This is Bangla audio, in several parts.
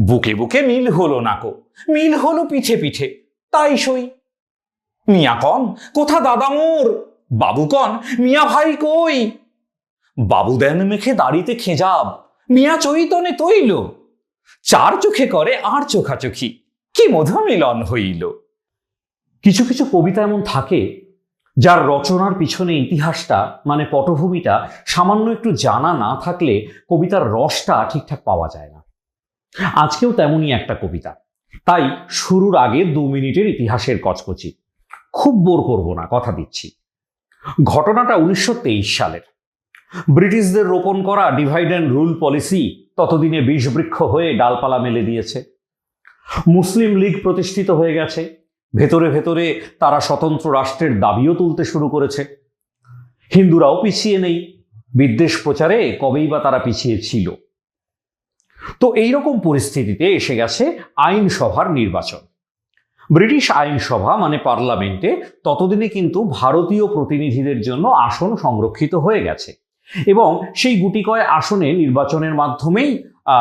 বুকে বুকে মিল হলো নাকো মিল হলো পিঠে পিঠে, তাই সই। মিয়া কন, কোথা দাদা মোর? বাবু কন, মিয়া ভাই কই? বাবু দেন মেখে দাড়িতে খেজাব, মিয়া চৈতনে তৈল। চার চোখে করে আর চোখাচোখি, কি মধু মিলন হইল। কিছু কিছু কবিতা এমন থাকে, যার রচনার পিছনে ইতিহাসটা মানে পটভূমিটা, সামান্য একটু জানা না থাকলে কবিতার রসটা ঠিকঠাক পাওয়া যায় না। আজকেও তেমনই একটা কবিতা। তাই শুরুর আগে দু মিনিটের ইতিহাসের কচকচি। খুব বোর করব না, কথা দিচ্ছি। ঘটনাটা উনিশশো তেইশ সালের। ব্রিটিশদের রোপণ করা ডিভাইড অ্যান্ড রুল পলিসি ততদিনে বিষবৃক্ষ হয়ে ডালপালা মেলে দিয়েছে। মুসলিম লীগ প্রতিষ্ঠিত হয়ে গেছে। ভেতরে ভেতরে তারা স্বতন্ত্র রাষ্ট্রের দাবিও তুলতে শুরু করেছে। হিন্দুরাও পিছিয়ে নেই। বিদ্বেষ প্রচারে কবেই বা তারা পিছিয়ে ছিল। তো এইরকম পরিস্থিতিতে এসে গেছে আইনসভার নির্বাচন। ব্রিটিশ আইনসভা মানে পার্লামেন্টে ততদিনে কিন্তু ভারতীয় প্রতিনিধিদের জন্য আসন সংরক্ষিত হয়ে গেছে এবং সেই গুটিকয় আসনে নির্বাচনের মাধ্যমেই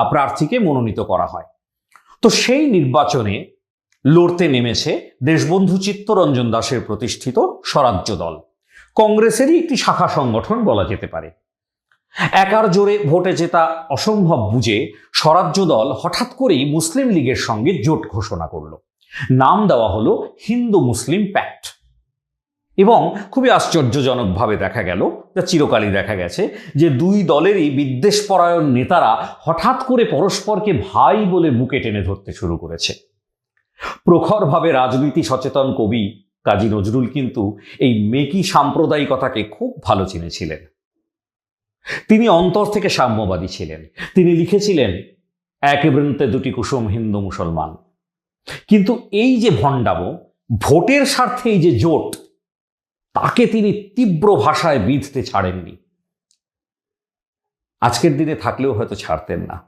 প্রার্থীকে মনোনীত করা হয়। তো সেই নির্বাচনে লড়তে নেমেছে দেশবন্ধু চিত্তরঞ্জন দাসের প্রতিষ্ঠিত স্বরাজ্য দল। কংগ্রেসেরই একটি শাখা সংগঠন বলা যেতে পারে। একার জোরে ভোটে জেতা অসম্ভব বুঝে স্বরাজ্য দল হঠাৎ করেই মুসলিম লীগের সঙ্গে জোট ঘোষণা করল। নাম দেওয়া হলো হিন্দু মুসলিম প্যাক্ট। এবং খুবই আশ্চর্যজনকভাবে দেখা গেল, যা চিরকালই দেখা গেছে, যে দুই দলেরই বিদ্বেষপরায়ণ নেতারা হঠাৎ করে পরস্পরকে ভাই বলে বুকে টেনে ধরতে শুরু করেছে। প্রখরভাবে রাজনীতি সচেতন কবি কাজী নজরুল কিন্তু এই মেকি সাম্প্রদায়িকতাকে খুব ভালো চিনেছিলেন। তিনি অন্তর থেকে সাম্যবাদী ছিলেন। তিনি লিখেছিলেন, এক বৃন্তে দুটি কুসুম হিন্দু মুসলমান। কিন্তু এই যে ভণ্ডামো, ভোটের স্বার্থে এই যে জোট, তাকে তিনি তীব্র ভাষায় বিধতে ছাড়েননি। আজকের দিনে থাকলেও হয়তো ছাড়তেন না।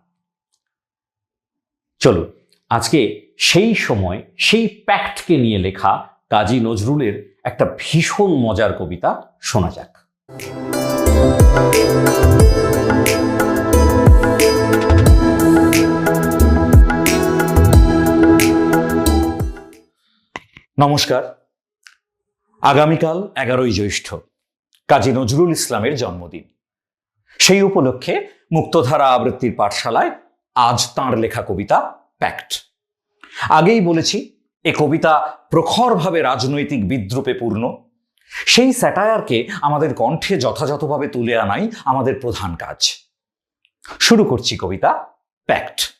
চলুন, আজকে সেই সময় সেই প্যাক্টকে নিয়ে লেখা কাজী নজরুলের একটা ভীষণ মজার কবিতা শোনা যাক। নমস্কার। আগামীকাল এগারোই জ্যৈষ্ঠ, কাজী নজরুল ইসলামের জন্মদিন। সেই উপলক্ষে মুক্তধারা আবৃত্তির পাঠশালায় আজ তাঁর লেখা কবিতা প্যাক্ট। আগেই বলেছি, এ কবিতা প্রখরভাবে রাজনৈতিক বিদ্রুপে পূর্ণ। সেই স্যাটায়ারকে আমাদের কণ্ঠে যথাযথভাবে তুলে আনাই আমাদের প্রধান কাজ। শুরু করছি কবিতা প্যাক্ট।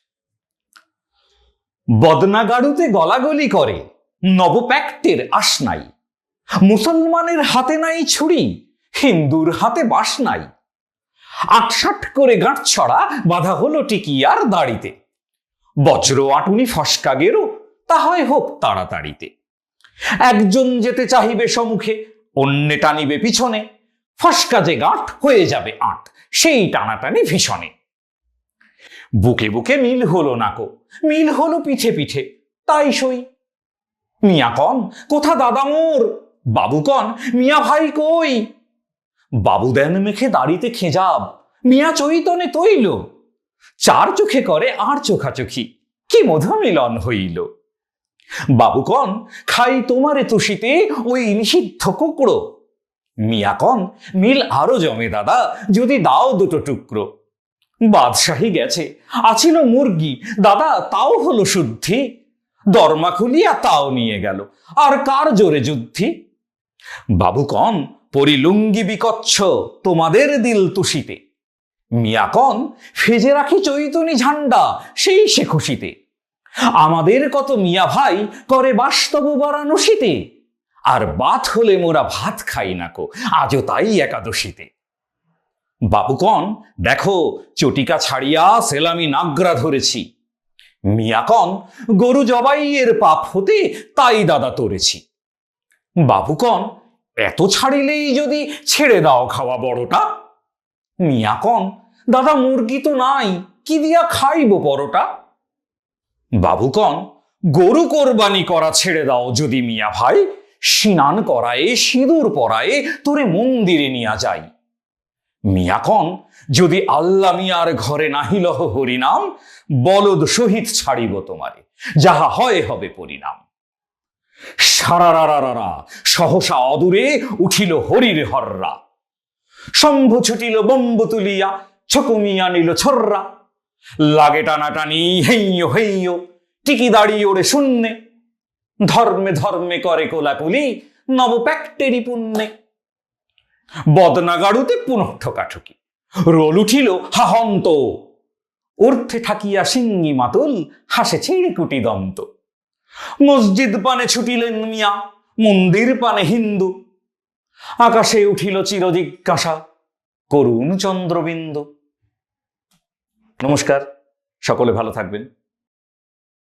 বদনাগাড়ুতে গলাগলি করে, নবপ্যাক্টের আশ নাই। মুসলমানের হাতে নাই ছুরি, হিন্দুর হাতে বাস নাই। আটসাট করে গাঁট ছড়া, বাধা হলো টিকিয়ার দাড়িতে। বজ্র আটুনি ফসকা গেরো তা হয় হোক তাড়াতাড়িতে। একজন যেতে চাহিবে সম্মুখে অন্যে টানিবে পিছনে, ফসকা যে গাঁট হয়ে যাবে আট, সেই টানাটানি ভীষণে। বুকে বুকে মিল হলো নাকো মিল হলো পিঠে পিঠে, তাই সই। মিয়া কন, কোথা দাদা মোর? বাবু কন, মিয়া ভাই কই? বাবু দেন মেখে দাড়িতে খেজাব, মিয়া চৈতনে তৈল। চার চোখে করে আর চোখাচোখি, কি মধু মিলন হইল? বাবু কন খাই তোমারে তুষিতে ওই নিষিদ্ধ কুকড়ো মিয়া কন মিল আরও জমে দাদা, যদি দাও দুটো টুকরো। বাদশাহী গেছে আছিল মুরগি, দাদা তাও হলো শুদ্ধি। দরমা খুলিয়া তাও নিয়ে গেল, আর কার জোরে যুদ্ধি? বাবু কন পরিলুঙ্গি বিকচ্ছ তোমাদের দিল তুষিতে। মিয়া কন ফেজে রাখি চৈতনী ঝান্ডা, সেই সে খুশিতে। আমাদের কত মিয়া ভাই করে বাস্তব বারাণসীতে? আর বাত হলে মোরা ভাত খাই নাকো আজও তাই একাদশীতে। বাবু কন দেখো, চটিকা ছাড়িয়া সেলামি নাগরা ধরেছি। মিয়া কন গরু জবাইয়ের পাপ হতে তাই দাদা তরেছি। বাবু কন এত ছাড়িলেই যদি ছেড়ে দাও খাওয়া বড়টা? মিয়া কন দাদা মুরগি তো নাই, কি দিয়া খাইব পরোটা? বাবু কন গরু কোরবানি করা ছেড়ে দাও যদি মিয়া ভাই। স্নান করায়ে, সিঁদুর পরায়ে, তোরে মন্দিরে নিয়া যাই। মিয়া কন যদি আল্লা মিয়ার ঘরে নাহিলহ হরিনাম, বলদ সহিত ছাড়িব তোমারে, যাহা হয় হবে পরিণাম। সারারারারা সহসা অদূরে উঠিল হরির হররা। শম্ভু ছুটিল, বম্বু তুলিয়া ছকুমিয়া নিল ছর্রা। লাগে টানাটানি, হেইয় হেইয়, টিকি দাঁড়িয়ে ওরে শূন্যে। ধর্মে ধর্মে করে কোলাকুলি নব প্যাক্টেরি পুণ্যে। বদনাগাড়ুতে পুনঃ ঠোকাঠুকি রোল উঠিল হাহন্ত। ঊর্ধ্বে থাকিয়া সিঙ্গি মাতুল হাসে ছিড়কুটি দন্ত। মসজিদ পানে ছুটিলেন মিয়া, মন্দির পানে হিন্দু। আকাশে উঠিল চিরজিজ্ঞাসা, করুণ চন্দ্রবিন্দু। নমস্কার সকলে ভালো থাকবেন।